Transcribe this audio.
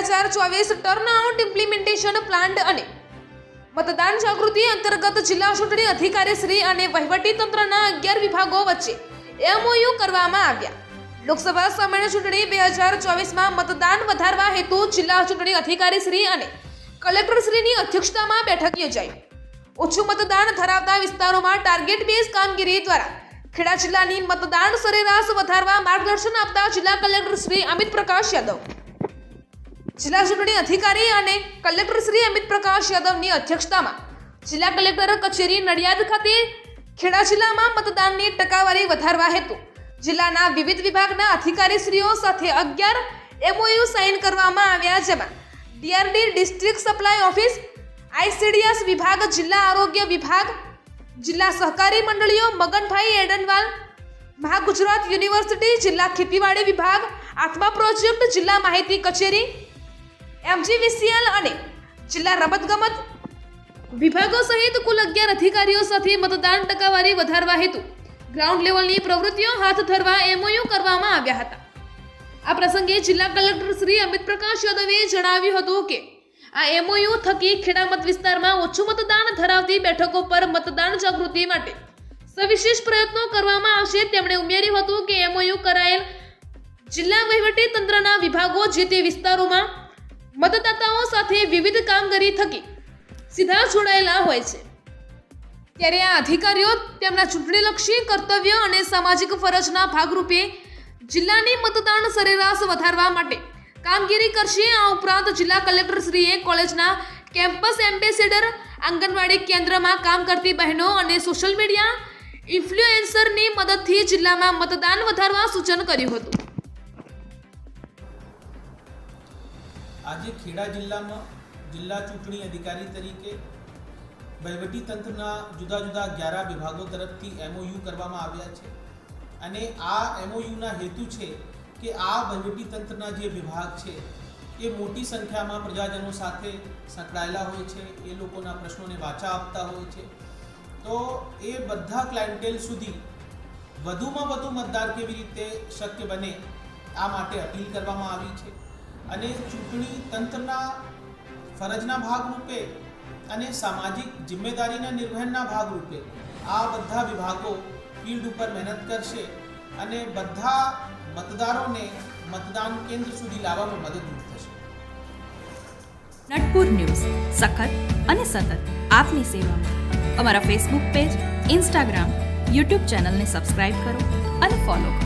ચોવીસ turnout implementation plant અને મતદાન જાગૃતિ અંતર્ગત જિલ્લા ચૂંટણી અધિકારી શ્રી અને વહીવટી તંત્રના અગિયાર વિભાગો વચ્ચે એમઓયુ કરવામાં આવ્યા. લોકસભા સામાન્ય ચૂંટણી બે હજાર ચોવીસમાં મતદાન વધારવા હેતુ જિલ્લા ચૂંટણી અધિકારી શ્રી અને કલેક્ટર શ્રીની અધ્યક્ષતામાં બેઠક યોજાઈ. ઓછું મતદાન ધરાવતા વિસ્તારોમાં ટાર્ગેટ બેઝ કામગીરી દ્વારા ખેડા જિલ્લાની મતદાન સરેરાશ વધારવા માર્ગદર્શન આપતા જિલ્લા કલેક્ટર શ્રી અમિત પ્રકાશ યાદવ જિલ્લા ચૂંટણી અધિકારી અને કલેક્ટર શ્રી અમિત પ્રકાશ યાદવની અધ્યક્ષતામાં જિલ્લા કલેક્ટર કચેરી નડિયાદ ખાતે ખેડા જિલ્લામાં મતદાનની ટકાવારી વધારવા હેતુ જિલ્લાના વિવિધ વિભાગના અધિકારીશ્રીઓ સાથે અગિયાર એમઓયુ સાઇન કરવામાં આવ્યા જેમાં DRD district supply office ICDS વિભાગ, જિલ્લા આરોગ્ય વિભાગ, જિલ્લા સહકારી મંડળીઓ, મગનભાઈ એડનવાલ, મહાગુજરાત યુનિવર્સિટી, જિલ્લા ખેતીવાડી વિભાગ, આત્મા પ્રોજેક્ટ, જિલ્લા માહિતી કચેરી એમજીવીસીએલ અને જિલ્લા રમતગમત વિભાગો સહિત કુલ અગિયાર અધિકારીઓ સાથે મતદાન ટકાવારી વધારવા હેતુ ગ્રાઉન્ડ લેવલની પ્રવૃત્તિઓ હાથ ધરવા એમઓયુ કરવામાં આવ્યા હતા. આ પ્રસંગે જિલ્લા કલેક્ટર શ્રી અમિત પ્રકાશ યાદવે જણાવ્યું હતું કે, આ એમઓયુ થકી ખેડા મત વિસ્તારમાં ઓછું મતદાન ધરાવતી બેઠકો પર મતદાન જાગૃતિ માટે સવિશેષ પ્રયત્નો કરવામાં આવશે તેમણે ઉમેર્યું હતું કે એમઓયુ કરાયેલ જિલ્લા વહીવટી તંત્રના વિભાગો જે તે વિસ્તારોમાં મતદાતાઓ સાથે વિવિધ કામગીરી થકી સીધા જોડાયેલા હોય છે. ત્યારે આ અધિકારીઓ તેમના ચૂંટણીલક્ષી કર્તવ્ય અને સામાજિક ફરજના ભાગરૂપે જિલ્લાની મતદાન સરેરાશ વધારવા માટે કામગીરી કરશે. આ ઉપરાંત જિલ્લા કલેક્ટરશ્રીએ કોલેજના કેમ્પસ એમ્બેસેડર, આંગણવાડી કેન્દ્રમાં કામ કરતી બહેનો અને સોશિયલ મીડિયા ઇન્ફ્લુએન્સરની મદદથી જિલ્લામાં મતદાન વધારવા સૂચન કર્યું હતું. આજે ખેડા જિલ્લામાં જિલ્લા ચૂંટણી અધિકારી તરીકે વહીવટીતંત્રના જુદા જુદા અગિયાર વિભાગો તરફથી એમઓયુ કરવામાં આવ્યા છે. અને આ એમઓયુના હેતુ છે કે આ વહીવટીતંત્રના જે વિભાગ છે, એ મોટી સંખ્યામાં પ્રજાજનો સાથે સંકળાયેલા હોય છે, એ લોકોના પ્રશ્નોને વાચા આપતા હોય છે. તો એ બધા ક્લાયન્ટેલ સુધી વધુમાં વધુ મતદાર કેવી રીતે શક્ય બને, આ માટે અપીલ કરવામાં આવી છે. અને ચૂંટણી તંત્રના ફરજના ભાગરૂપે અને સામાજિક જિમ્મેદારીના નિર્વહનના ભાગરૂપે આ બધા વિભાગો ફિલ્ડ ઉપર મહેનત કરશે અને બધા મતદારોને મતદાન કેન્દ્ર સુધી લાવવામાં મદદરૂપ થશે. નટપુર ન્યૂઝ. સખત અને સતત આપની સેવામાં. અમારા ફેસબુક પેજ ઇન્સ્ટાગ્રામ યુટ્યુબ ચેનલને સબસ્ક્રાઇબ કરો અને ફોલો કરો.